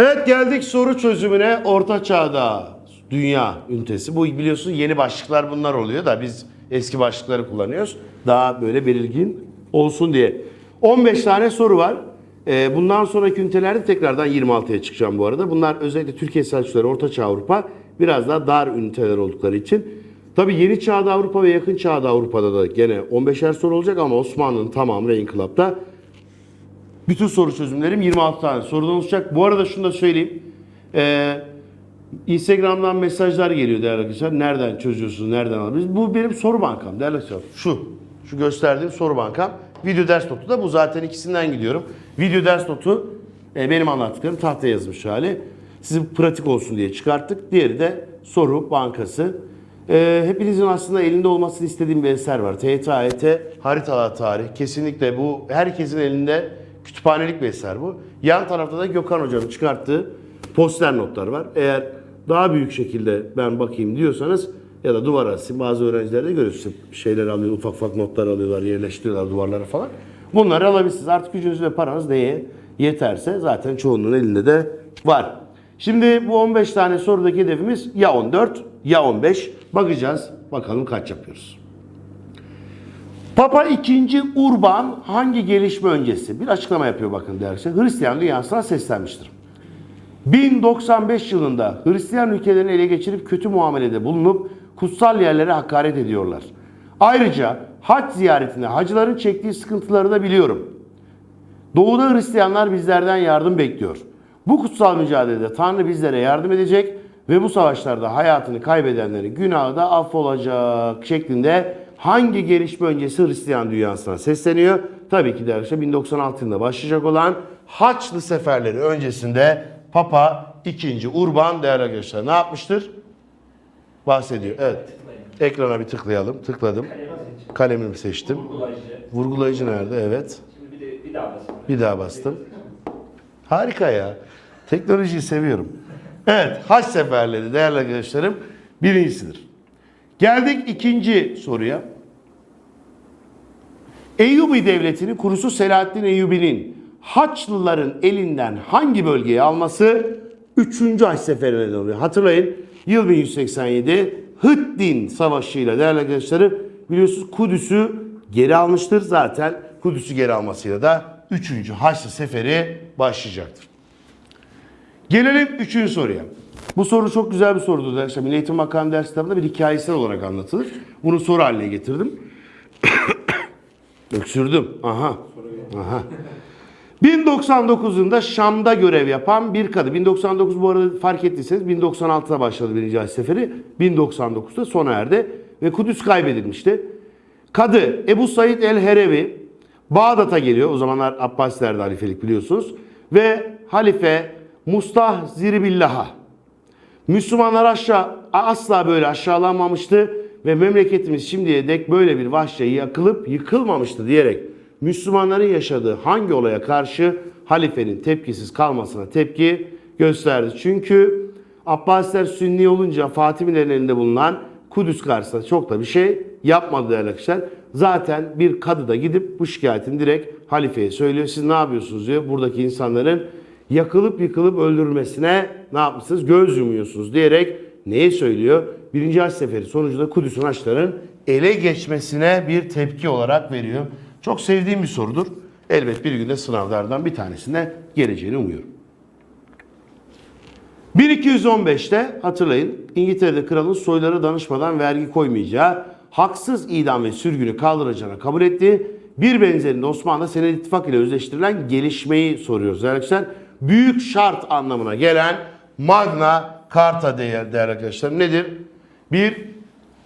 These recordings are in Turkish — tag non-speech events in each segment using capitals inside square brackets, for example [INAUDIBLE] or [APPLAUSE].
Evet geldik soru çözümüne. Orta Çağ'da dünya ünitesi. Bu biliyorsun yeni başlıklar bunlar oluyor da biz eski başlıkları kullanıyoruz. Daha böyle belirgin olsun diye. 15 tane soru var. Ee, bundan sonraki ünitelerde tekrardan 26'ya çıkacağım bu arada. Bunlar özellikle Türkiye Selçukları, Orta Çağ Avrupa biraz daha dar üniteler oldukları için. Tabii yeni çağda Avrupa ve yakın çağda Avrupa'da da gene 15'er soru olacak ama Osmanlı'nın tamamı Club'da bütün soru çözümlerim 26 tane sorudan oluşacak. Bu arada şunu da söyleyeyim. Ee, Instagram'dan mesajlar geliyor değerli arkadaşlar. Nereden çözüyorsunuz, nereden alıyorsunuz? Bu benim soru bankam değerli arkadaşlar. Şu, şu gösterdiğim soru bankam. Video ders notu da bu zaten ikisinden gidiyorum. Video ders notu e, benim anlattıklarım tahtaya yazmış hali. Sizin pratik olsun diye çıkarttık. Diğeri de soru bankası. Ee, hepinizin aslında elinde olmasını istediğim bir eser var. TYT Haritalar Tarih. Kesinlikle bu herkesin elinde kütüphanelik bir eser bu. Yan tarafta da Gökhan Hocam'ın çıkarttığı poster notlar var. Eğer daha büyük şekilde ben bakayım diyorsanız ya da duvar asayım. Bazı öğrenciler de görüyorsunuz şeyler alıyor, ufak ufak notlar alıyorlar, yerleştiriyorlar duvarlara falan. Bunları alabilirsiniz. Artık gücünüz ve paranız neye yeterse zaten çoğunun elinde de var. Şimdi bu 15 tane sorudaki hedefimiz ya 14 ya 15. Bakacağız. Bakalım kaç yapıyoruz. Papa II. Urban hangi gelişme öncesi? Bir açıklama yapıyor bakın derse. Hristiyan dünyasına seslenmiştir. 1095 yılında Hristiyan ülkelerini ele geçirip kötü muamelede bulunup kutsal yerlere hakaret ediyorlar. Ayrıca hac ziyaretinde hacıların çektiği sıkıntıları da biliyorum. Doğuda Hristiyanlar bizlerden yardım bekliyor. Bu kutsal mücadelede Tanrı bizlere yardım edecek ve bu savaşlarda hayatını kaybedenlerin günahı da affolacak şeklinde hangi gelişme öncesi Hristiyan dünyasına sesleniyor? Tabii ki de arkadaşlar 1096 yılında başlayacak olan Haçlı seferleri öncesinde Papa II. Urban değerli arkadaşlar ne yapmıştır? Bahsediyor. Evet. Ekrana bir tıklayalım. Tıkladım. Kalemimi seçtim. Vurgulayıcı. Vurgulayıcı nerede? Evet. Bir daha bastım. Harika ya. Teknolojiyi seviyorum. Evet, haç seferleri değerli arkadaşlarım birincisidir. Geldik ikinci soruya. Eyyubi Devleti'nin kurusu Selahaddin Eyyubi'nin Haçlıların elinden hangi bölgeyi alması 3. Haç seferine neden oluyor. Hatırlayın yıl 1187 Hıddin Savaşı'yla değerli arkadaşlarım biliyorsunuz Kudüs'ü geri almıştır. Zaten Kudüs'ü geri almasıyla da 3. Haçlı Seferi başlayacaktır. Gelelim üçüncü soruya. Bu soru çok güzel bir sorudur arkadaşlar. Milli Eğitim Bakanı ders kitabında bir hikayesel olarak anlatılır. Bunu soru haline getirdim. Öksürdüm. Aha. Aha. 1099 yılında Şam'da görev yapan bir kadı. 1099 bu arada fark ettiyseniz 1096'da başladı birinci Haç Seferi. 1099'da sona erdi ve Kudüs kaybedilmişti. Kadı Ebu Said el-Herevi Bağdat'a geliyor. O zamanlar Abbasiler'de halifelik biliyorsunuz. Ve halife Mustahzir Billah'a Müslümanlar aşağı asla böyle aşağılanmamıştı ve memleketimiz şimdiye dek böyle bir vahşe yakılıp yıkılmamıştı diyerek Müslümanların yaşadığı hangi olaya karşı halifenin tepkisiz kalmasına tepki gösterdi. Çünkü Abbasiler Sünni olunca Fatimilerin elinde bulunan Kudüs karşısında çok da bir şey yapmadı değerli arkadaşlar. Zaten bir kadı da gidip bu şikayetini direkt halifeye söylüyor. Siz ne yapıyorsunuz diyor. Buradaki insanların yakılıp yıkılıp öldürülmesine ne yapmışsınız? Göz yumuyorsunuz diyerek neyi söylüyor? Birinci Haç Seferi sonucunda Kudüs'ün Haçların ele geçmesine bir tepki olarak veriyor. Çok sevdiğim bir sorudur. Elbet bir günde sınavlardan bir tanesine geleceğini umuyorum. 1215'te hatırlayın İngiltere'de kralın soylara danışmadan vergi koymayacağı, haksız idam ve sürgünü kaldıracağını kabul etti. Bir benzerinde Osmanlı Sened İttifak ile özleştirilen gelişmeyi soruyoruz arkadaşlar. Büyük şart anlamına gelen Magna Carta değer, değerli arkadaşlar nedir? Bir,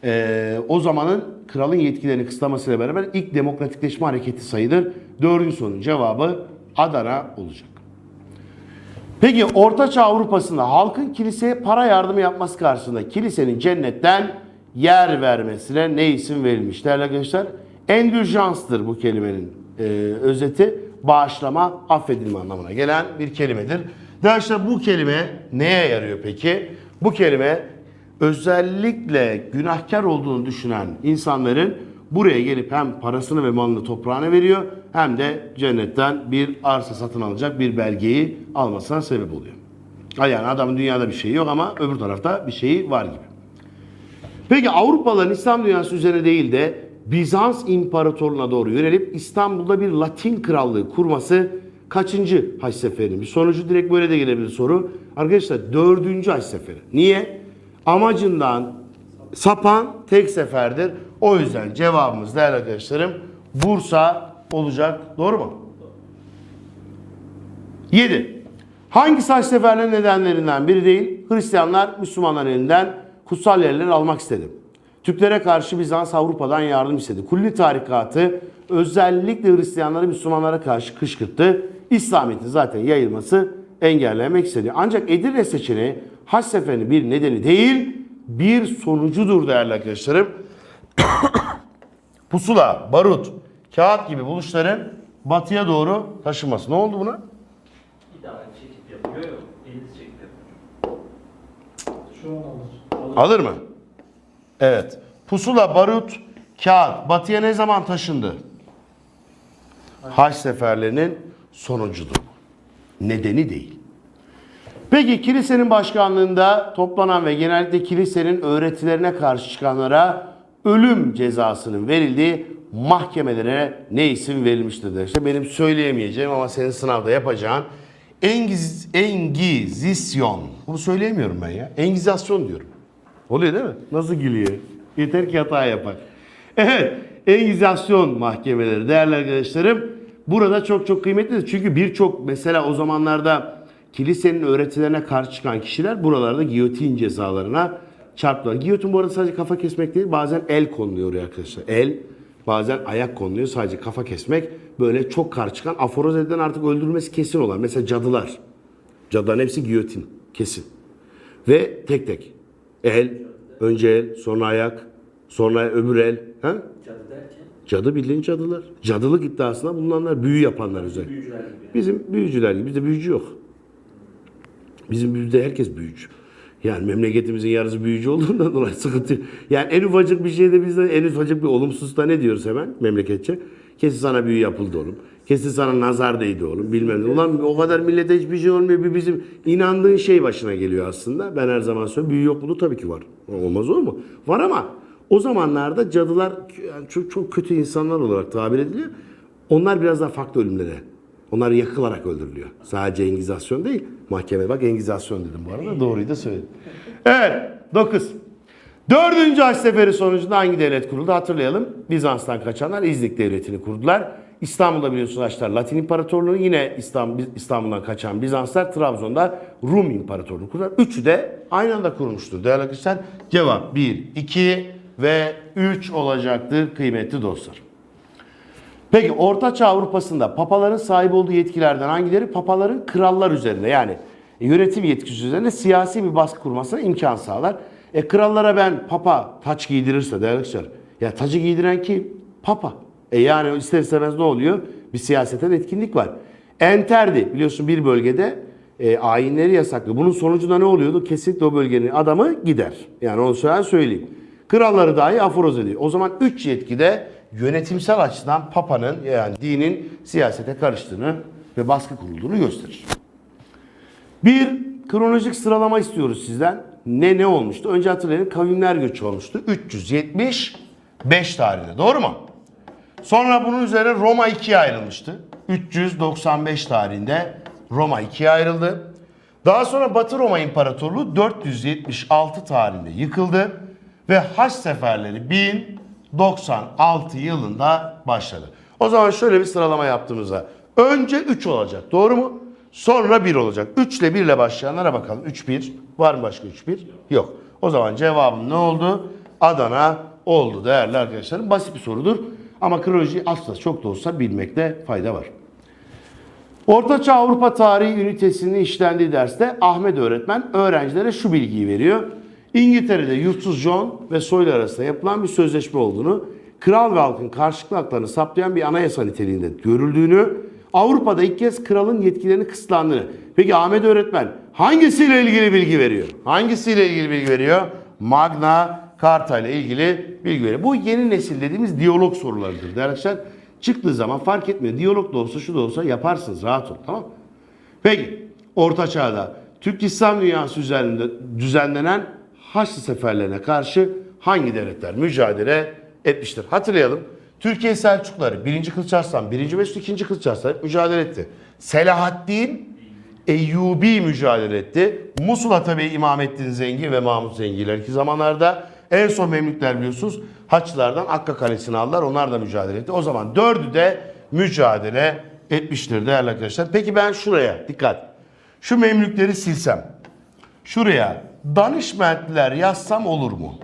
eee, o zamanın kralın yetkilerini kısıtlamasıyla beraber ilk demokratikleşme hareketi sayılır. Dördüncü sorunun cevabı Adana olacak. Peki Ortaçağ Avrupa'sında halkın kiliseye para yardımı yapması karşısında kilisenin cennetten yer vermesine ne isim verilmiş değerli arkadaşlar? Endüljanstır bu kelimenin e, özeti. Bağışlama, affedilme anlamına gelen bir kelimedir. Arkadaşlar bu kelime neye yarıyor peki? Bu kelime özellikle günahkar olduğunu düşünen insanların buraya gelip hem parasını ve malını toprağına veriyor hem de cennetten bir arsa satın alacak bir belgeyi almasına sebep oluyor. Yani adamın dünyada bir şeyi yok ama öbür tarafta bir şeyi var gibi. Peki Avrupalıların İslam dünyası üzerine değil de Bizans İmparatorluğu'na doğru yönelip İstanbul'da bir Latin krallığı kurması kaçıncı haç seferinin? Bir sonucu direkt böyle de gelebilir soru. Arkadaşlar dördüncü haç seferi. Niye? Amacından sapan tek seferdir. O yüzden cevabımız değerli arkadaşlarım Bursa olacak. Doğru mu? 7. Hangi saç seferlerin nedenlerinden biri değil, Hristiyanlar Müslümanların elinden kutsal yerleri almak istedi. Türklere karşı Bizans Avrupa'dan yardım istedi. Kulli tarikatı özellikle Hristiyanları Müslümanlara karşı kışkırttı. İslamiyet'in zaten yayılması engellemek istedi. Ancak Edirne seçeneği haç seferinin bir nedeni değil, bir sonucudur değerli arkadaşlarım. [COUGHS] Pusula, barut, kağıt gibi buluşların batıya doğru taşınması. Ne oldu buna? İdare çekip yapıyor ya. Eliniz çekip yapıyor. Şu an alır. Alır mı? Evet. Pusula, barut, kağıt batıya ne zaman taşındı? Haç seferlerinin sonucudur. Nedeni değil. Peki kilisenin başkanlığında toplanan ve genellikle kilisenin öğretilerine karşı çıkanlara ölüm cezasının verildiği mahkemelere ne isim verilmiştir. İşte benim söyleyemeyeceğim ama senin sınavda yapacağın engiz, engizisyon. Bunu söyleyemiyorum ben ya. Engizasyon diyorum. Oluyor değil mi? Nasıl gülüyor? Yeter ki hata yapar. Evet, engizasyon mahkemeleri değerli arkadaşlarım. Burada çok çok kıymetlidir. Çünkü birçok mesela o zamanlarda kilisenin öğretilerine karşı çıkan kişiler buralarda giyotin cezalarına çarptılar. Giyotin bu arada sadece kafa kesmek değil, bazen el konuluyor oraya arkadaşlar. El, bazen ayak konuluyor. Sadece kafa kesmek böyle çok karşı çıkan, aforoz edilen artık öldürülmesi kesin olan. Mesela cadılar. Cadıların hepsi giyotin, kesin. Ve tek tek. El, önce el, sonra ayak, sonra öbür el. Ha? Cadı derken Cadı bildiğin cadılar. Cadılık iddiasına bulunanlar, büyü yapanlar özellikle. büyücüler gibi. Bizim büyücüler gibi. Bizde büyücü yok. Bizim bizde herkes büyücü. Yani memleketimizin yarısı büyücü olduğundan [LAUGHS] dolayı sıkıntı. Yani en ufacık bir şeyde bizde en ufacık bir olumsuzda ne diyoruz hemen memleketçe? Kesin sana büyü yapıldı oğlum. Kesin sana nazar değdi oğlum bilmem ne. Ulan o kadar millete hiçbir şey olmuyor. Bir bizim inandığın şey başına geliyor aslında. Ben her zaman söylüyorum büyü yok mu? Tabii ki var. Olmaz olur mu? Var ama o zamanlarda cadılar yani çok, çok kötü insanlar olarak tabir ediliyor. Onlar biraz daha farklı ölümlere onlar yakılarak öldürülüyor. Sadece engizasyon değil. Mahkeme bak engizasyon dedim bu arada. Doğruyu da söyledim. Evet. 9. Dördüncü Haç Seferi sonucunda hangi devlet kuruldu hatırlayalım. Bizans'tan kaçanlar İznik Devleti'ni kurdular. İstanbul'da biliyorsunuz Haçlar Latin İmparatorluğu yine İstanbul, İstanbul'dan kaçan Bizanslar Trabzon'da Rum İmparatorluğu kurdular. Üçü de aynı anda kurulmuştur. Değerli arkadaşlar cevap 1, 2 ve 3 olacaktır kıymetli dostlar. Peki Orta Çağ Avrupa'sında papaların sahip olduğu yetkilerden hangileri? Papaların krallar üzerinde yani yönetim yetkisi üzerinde siyasi bir baskı kurmasına imkan sağlar. E krallara ben papa taç giydirirse değerli arkadaşlar, ya tacı giydiren kim? Papa. E yani ister istemez ne oluyor? Bir siyaseten etkinlik var. Enterdi biliyorsun bir bölgede e, ayinleri yasaklıyor. Bunun sonucunda ne oluyordu? Kesinlikle o bölgenin adamı gider. Yani onu söyleyeyim. Kralları dahi aforoz ediyor. O zaman üç yetkide yönetimsel açıdan Papa'nın yani dinin siyasete karıştığını ve baskı kurulduğunu gösterir. Bir kronolojik sıralama istiyoruz sizden. Ne ne olmuştu? Önce hatırlayın kavimler göçü olmuştu. 375 tarihinde. Doğru mu? Sonra bunun üzerine Roma ikiye ayrılmıştı. 395 tarihinde Roma ikiye ayrıldı. Daha sonra Batı Roma İmparatorluğu 476 tarihinde yıkıldı ve Haç seferleri 1096 yılında başladı. O zaman şöyle bir sıralama yaptığımızda önce 3 olacak. Doğru mu? Sonra 1 olacak. 3 ile 1 ile başlayanlara bakalım. 3 1 var mı başka 3 1? Yok. O zaman cevabım ne oldu? Adana oldu değerli arkadaşlarım. Basit bir sorudur. Ama kronolojiyi aslında çok da olsa bilmekte fayda var. Ortaçağ Avrupa Tarihi ünitesinin işlendiği derste Ahmet öğretmen öğrencilere şu bilgiyi veriyor. İngiltere'de yurtsuz John ve soylu arasında yapılan bir sözleşme olduğunu, kral ve halkın karşılıklı haklarını saptayan bir anayasa niteliğinde görüldüğünü, Avrupa'da ilk kez kralın yetkilerini kısıtlandığını. Peki Ahmet öğretmen hangisiyle ilgili bilgi veriyor? Hangisiyle ilgili bilgi veriyor? Magna Carta ile ilgili bilgi veriyor. Bu yeni nesil dediğimiz diyalog sorularıdır arkadaşlar. Çıktığı zaman fark etmiyor. Diyalog da olsa şu da olsa yaparsınız rahat ol tamam? Peki Orta Çağ'da Türk İslam dünyası üzerinde düzenlenen Haçlı seferlerine karşı hangi devletler mücadele etmiştir? Hatırlayalım. Türkiye Selçukluları 1. Kılıç Arslan, 1. Mesut 2. Kılıç Arslan mücadele etti. Selahaddin Eyyubi mücadele etti. Musul Atabey İmamettin Zengi ve Mahmut Zengi ileriki zamanlarda en son Memlükler biliyorsunuz Haçlılardan Akka Kalesi'ni aldılar. Onlar da mücadele etti. O zaman dördü de mücadele etmiştir değerli arkadaşlar. Peki ben şuraya dikkat. Şu Memlükleri silsem. Şuraya Danışmentliler yazsam olur mu?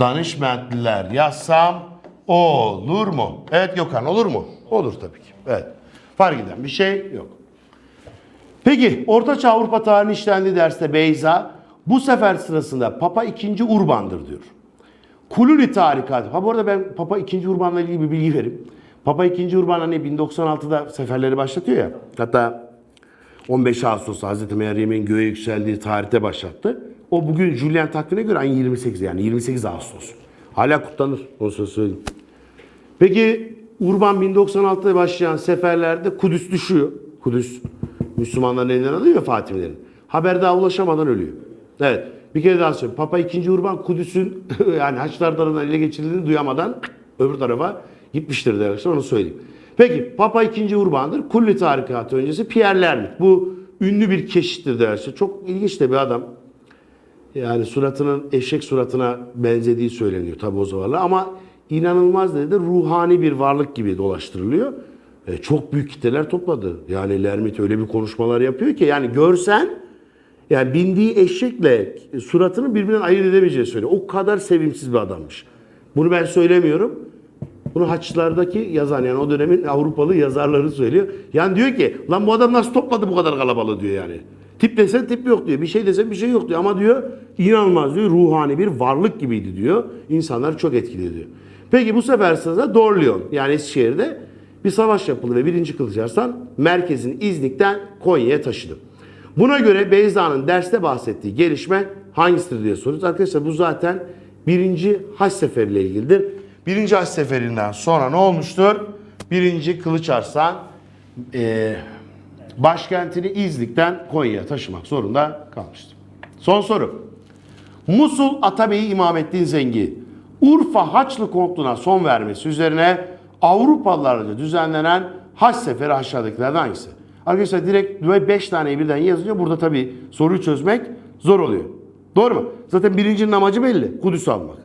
Danışmentliler yazsam olur mu? Evet Gökhan olur mu? Olur tabii ki. Evet. Fark eden bir şey yok. Peki Ortaçağ Avrupa tarihini işlendiği derste Beyza bu sefer sırasında Papa II. Urban'dır diyor. Kululi tarikatı. Ha bu arada ben Papa II. Urban'la ilgili bir bilgi vereyim. Papa II. Urban hani 1096'da seferleri başlatıyor ya. Hatta 15 Ağustos'ta Hazreti Meryem'in göğe yükseldiği tarihte başlattı. O bugün Julian takvimine göre ayın 28 yani 28 Ağustos. Hala kutlanır. Onu söyleyeyim. Peki Urban 1096'da başlayan seferlerde Kudüs düşüyor. Kudüs Müslümanların elinden alıyor ya Fatihlerin. Haber daha ulaşamadan ölüyor. Evet. Bir kere daha söyleyeyim. Papa 2. Urban Kudüs'ün [LAUGHS] yani Haçlılar tarafından ele geçirildiğini duyamadan öbür tarafa gitmiştir der. Onu söyleyeyim. Peki Papa 2. Urban'dır. Kulli tarikatı öncesi Pierre Lermit. Bu ünlü bir keşittir derse. Çok ilginç de bir adam. Yani suratının eşek suratına benzediği söyleniyor tabi o zamanlar ama inanılmaz dedi de ruhani bir varlık gibi dolaştırılıyor. E, çok büyük kitleler topladı. Yani Lermit öyle bir konuşmalar yapıyor ki yani görsen yani bindiği eşekle suratını birbirinden ayırt edemeyeceği söylüyor. O kadar sevimsiz bir adammış. Bunu ben söylemiyorum. Bunu Haçlılardaki yazan yani o dönemin Avrupalı yazarları söylüyor. Yani diyor ki lan bu adam nasıl topladı bu kadar kalabalığı diyor yani. Tip desen tip yok diyor. Bir şey desen bir şey yok diyor. Ama diyor inanılmaz diyor ruhani bir varlık gibiydi diyor. İnsanları çok etkiledi diyor. Peki bu sefer sırada Dorleon yani Eskişehir'de bir savaş yapıldı ve 1. Kılıç Arslan merkezini İznik'ten Konya'ya taşıdı. Buna göre Beyza'nın derste bahsettiği gelişme hangisidir diye soruyoruz. Arkadaşlar bu zaten birinci Haç Seferi ile ilgilidir. Birinci Haç Seferi'nden sonra ne olmuştur? Birinci Kılıç Arslan eee, başkentini İznik'ten Konya'ya taşımak zorunda kalmıştır. Son soru. Musul Atabey'i İmamettin Zengi, Urfa Haçlı Kontluğu'na son vermesi üzerine Avrupalılarca düzenlenen Haç Seferi aşağıdakilerden hangisi? Arkadaşlar direkt 5 taneyi birden yazınca burada tabii soruyu çözmek zor oluyor. Doğru mu? Zaten birincinin amacı belli. Kudüs almak.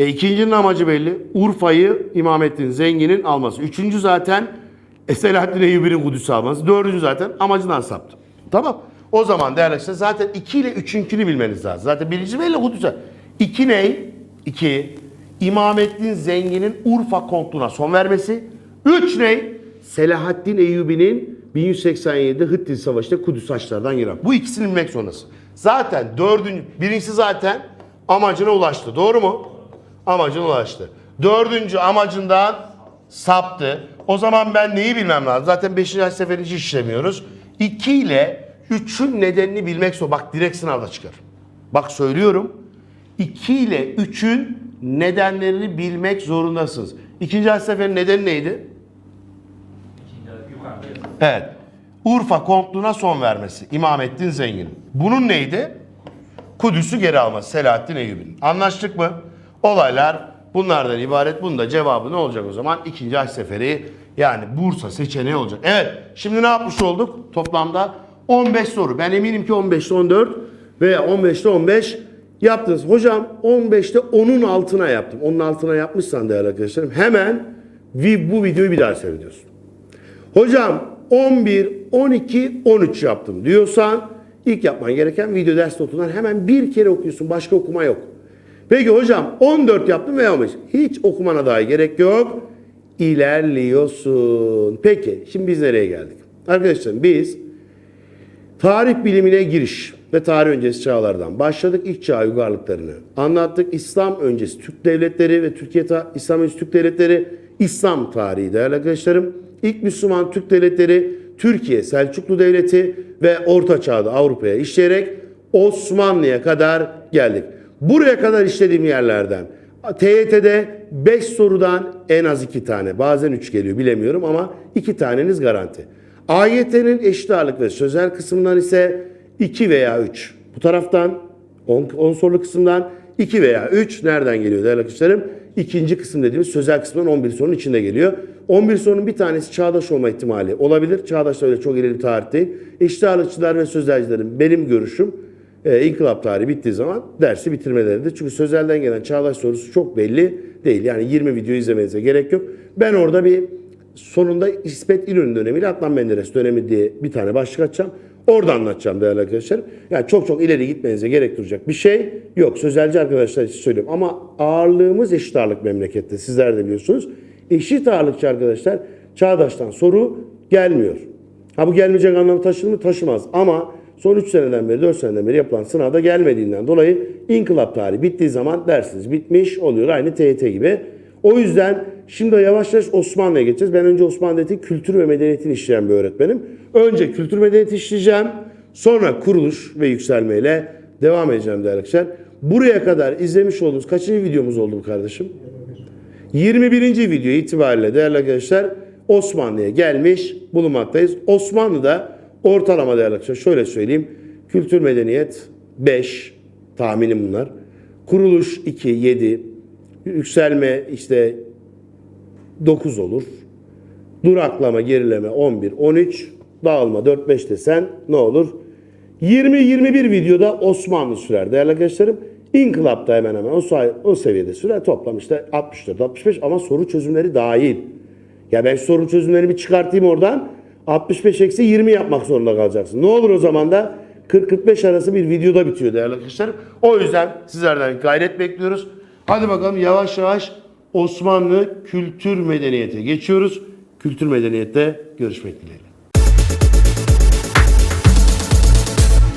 E ikincinin amacı belli. Urfa'yı İmamettin Zengin'in alması. Üçüncü zaten e, Selahaddin Eyyubi'nin Kudüs'ü alması. Dördüncü zaten amacından saptı. Tamam. O zaman değerli arkadaşlar zaten 2 ile üçünkünü bilmeniz lazım. Zaten birinci belli Kudüs'e. 2 ne? 2. İmamettin Zengin'in Urfa kontluğuna son vermesi. 3 ne? Selahaddin Eyyubi'nin 1187'de Hıttin Savaşı'nda Kudüs Haçlardan giren. Bu ikisini bilmek zorundasın. Zaten dördüncü, birincisi zaten amacına ulaştı. Doğru mu? Amacına ulaştı. Dördüncü amacından saptı. O zaman ben neyi bilmem lazım? Zaten beşinci haç seferi hiç işlemiyoruz. 2 ile 3'ün nedenini bilmek zor. Bak direkt sınavda çıkar. Bak söylüyorum. 2 ile 3'ün nedenlerini bilmek zorundasınız. İkinci haç seferinin nedeni neydi? Evet. Urfa kontluğuna son vermesi. İmamettin Zengin'in. Bunun neydi? Kudüs'ü geri alması Selahaddin Eyyubi'nin. Anlaştık mı? Olaylar bunlardan ibaret. Bunun da cevabı ne olacak o zaman? İkinci Haç Seferi yani Bursa seçeneği olacak. Evet. Şimdi ne yapmış olduk? Toplamda 15 soru. Ben eminim ki 15'te 14 veya 15'te 15 yaptınız. Hocam 15'te 10'un altına yaptım. Onun altına yapmışsan değerli arkadaşlarım hemen bu videoyu bir daha seyrediyorsun. Hocam 11, 12, 13 yaptım diyorsan ilk yapman gereken video ders notundan hemen bir kere okuyorsun. Başka okuma yok. Peki hocam 14 yaptım veya 15. Hiç okumana dahi gerek yok. İlerliyorsun. Peki şimdi biz nereye geldik? Arkadaşlar biz tarih bilimine giriş ve tarih öncesi çağlardan başladık. İlk çağ uygarlıklarını anlattık. İslam öncesi Türk devletleri ve Türkiye İslam öncesi Türk devletleri İslam tarihi değerli arkadaşlarım. İlk Müslüman Türk devletleri Türkiye Selçuklu Devleti ve Orta Çağ'da Avrupa'ya işleyerek Osmanlı'ya kadar geldik. Buraya kadar işlediğim yerlerden TYT'de 5 sorudan en az 2 tane bazen 3 geliyor bilemiyorum ama 2 taneniz garanti. AYT'nin eşit ağırlık ve sözel kısmından ise 2 veya 3. Bu taraftan 10 sorulu kısımdan 2 veya 3 nereden geliyor değerli arkadaşlarım? İkinci kısım dediğimiz sözel kısmından 11 sorunun içinde geliyor. 11 sorunun bir tanesi çağdaş olma ihtimali olabilir. Çağdaş da öyle çok ileri tarih değil. Eşit ağırlıkçılar ve sözelcilerin benim görüşüm e, inkılap tarihi bittiği zaman dersi bitirmeleridir. Çünkü sözelden gelen çağdaş sorusu çok belli değil. Yani 20 video izlemenize gerek yok. Ben orada bir sonunda İsmet İnönü dönemiyle Adnan Menderes dönemi diye bir tane başlık açacağım. Orada anlatacağım değerli arkadaşlar. Yani çok çok ileri gitmenize gerek duracak bir şey yok. Sözelci arkadaşlar için söylüyorum. Ama ağırlığımız eşit ağırlık memlekette. Sizler de biliyorsunuz. Eşit ağırlıkçı arkadaşlar Çağdaş'tan soru gelmiyor. Ha bu gelmeyecek anlamı taşır mı? Taşımaz. Ama son 3 seneden beri 4 seneden beri yapılan sınavda gelmediğinden dolayı inkılap tarihi bittiği zaman dersiniz bitmiş oluyor. Aynı TYT gibi. O yüzden şimdi yavaş yavaş Osmanlı'ya geçeceğiz. Ben önce Osmanlı kültür ve medeniyetini işleyen bir öğretmenim. Önce kültür medeniyeti işleyeceğim. Sonra kuruluş ve yükselmeyle devam edeceğim değerli arkadaşlar. Buraya kadar izlemiş olduğunuz kaçıncı videomuz oldu bu kardeşim? 21. video itibariyle değerli arkadaşlar Osmanlı'ya gelmiş bulunmaktayız. Osmanlı'da ortalama değerli arkadaşlar şöyle söyleyeyim. Kültür medeniyet 5 tahminim bunlar. Kuruluş 2, 7. Yükselme işte 9 olur. Duraklama, gerileme 11, 13. Dağılma 4-5 desen ne olur? 20-21 videoda Osmanlı sürer değerli arkadaşlarım. İnkılap da hemen hemen o, o seviyede sürer. Toplam işte 64-65 ama soru çözümleri dahil. Ya ben soru çözümlerini bir çıkartayım oradan. 65 eksi 20 yapmak zorunda kalacaksın. Ne olur o zaman da 40-45 arası bir videoda bitiyor değerli arkadaşlar. O yüzden sizlerden gayret bekliyoruz. Hadi bakalım yavaş yavaş Osmanlı kültür medeniyete geçiyoruz. Kültür medeniyette görüşmek dileğiyle.